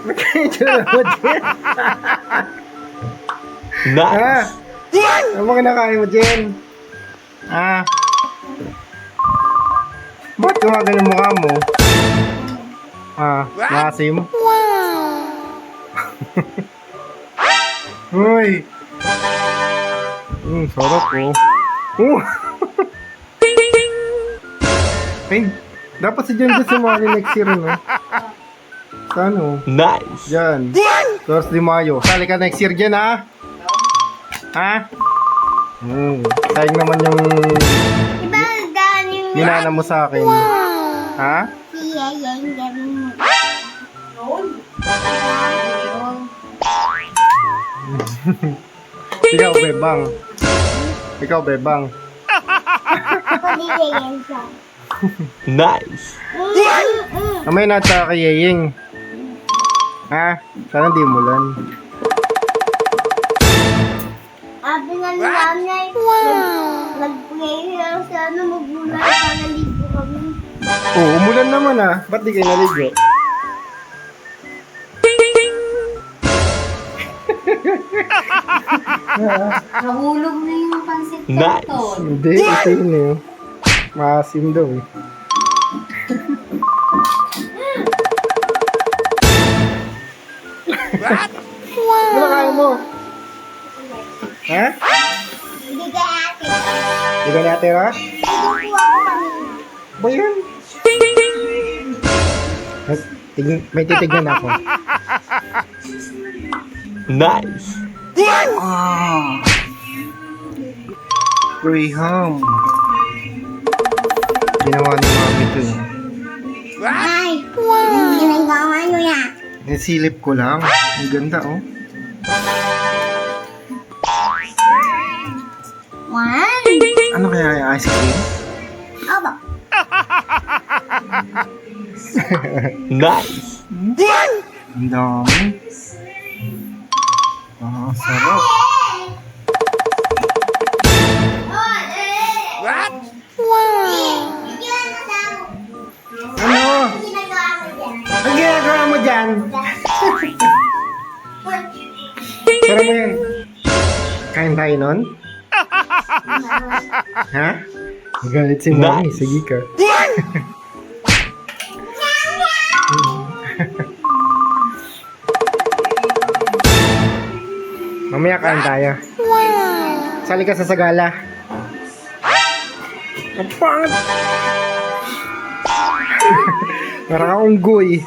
Magkakaitsura mo, Jen. Nice. Ah, ano mo kinakain mo, Jen? Ah. Ba't gumagal yung mukha mo? Ah, maasim? Uy! Hmm, sarap oh. Oh! Ay, dapat si Jen Jen sumali next year, no? Sa ano? Nice. Diyan. First de Mayo. Sali ka next year dyan, ha? Ha? Hmm. Sayang naman yung Diba galing minana mo sa akin. Ha? siya yung galing mo? Ikaw, Bebang. Ikaw, Bebang. Ako di yan siya. Nice. Kamay na sa kay Yeying. Ha? Sana di mulan. Sabi nga ni nanay, wow. nag-pray lang ano, magbula para naligo kami. Oo, oh, umulan naman ah. Ba't di kayo naligo? Nahulog na yung pansit Nice. canton. Hindi, ito yun eh. Maasim daw eh. What? Ano kaya mo? Ha? Ka ate. Kukuha ko kanina. Ba yun? May- Tig- may titignan ako. Nice. Ah. Graham. Ginawa ni mami ito eh. Ay, wow. Ginagawa nyo yan. Nasilip ko lang. Ang ganda oh. One. Ano kaya yung ice cream? Aba. Nice. Ang dami. Ah, sarap. Tara mo yan. Kain tayo nun? ha? Galit si mami. Nice. Sige ka. Mamaya kain tayo. Sali ka sa sagala. Ang pangit! Parang akong unggoy.